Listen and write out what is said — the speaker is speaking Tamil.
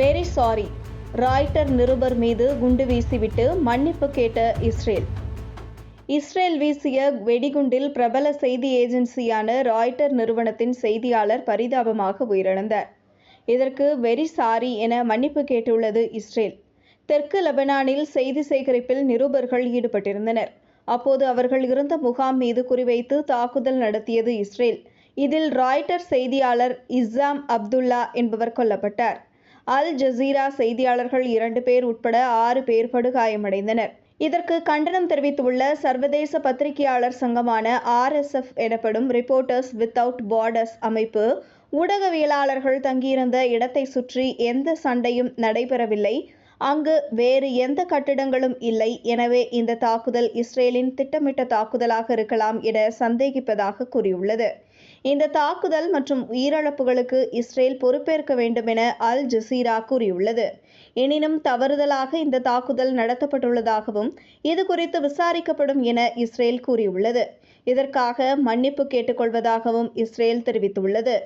வெரி சாரி ராய்டர் நிருபர் மீது குண்டு வீசிவிட்டு மன்னிப்பு கேட்ட இஸ்ரேல். இஸ்ரேல் வீசிய வெடிகுண்டில் பிரபல செய்தி ஏஜென்சியான ராய்டர் நிறுவனத்தின் செய்தியாளர் பரிதாபமாக உயிரிழந்தார். இதற்கு வெரி சாரி என மன்னிப்பு கேட்டுள்ளது இஸ்ரேல். தெற்கு லெபனானில் செய்தி சேகரிப்பில் நிருபர்கள் ஈடுபட்டிருந்தனர். அப்போது அவர்கள் இருந்த முகாம் மீது குறிவைத்து தாக்குதல் நடத்தியது இஸ்ரேல். இதில் ராய்டர் செய்தியாளர் இஸ்ஸாம் அப்துல்லா என்பவர் கொல்லப்பட்டார். அல் ஜசீரா செய்தியாளர்கள் இரண்டு பேர் உட்பட ஆறு பேர் படுகாயமடைந்தனர். இதற்கு கண்டனம் தெரிவித்துள்ள சர்வதேச பத்திரிகையாளர் சங்கமான ஆர்எஸ்எஃப் எனப்படும் ரிப்போர்ட்டர்ஸ் வித்தவுட் பார்டர்ஸ் அமைப்பு ஊடகவியலாளர்கள் தங்கியிருந்த இடத்தை சுற்றி எந்த சண்டையும் நடைபெறவில்லை. அங்கு வேறு எந்த கட்டிடங்களும் இல்லை. எனவே இந்த தாக்குதல் இஸ்ரேலின் திட்டமிட்ட தாக்குதலாக இருக்கலாம் என சந்தேகிப்பதாக கூறியுள்ளது. இந்த தாக்குதல் மற்றும் உயிரிழப்புகளுக்கு இஸ்ரேல் பொறுப்பேற்க வேண்டும் என அல் ஜசீரா கூறியுள்ளது. எனினும் தவறுதலாக இந்த தாக்குதல் நடத்தப்பட்டுள்ளதாகவும் இது குறித்து விசாரிக்கப்படும் என இஸ்ரேல் கூறியுள்ளது. இதற்காக மன்னிப்பு கேட்டுக்கொள்வதாகவும் இஸ்ரேல் தெரிவித்துள்ளது.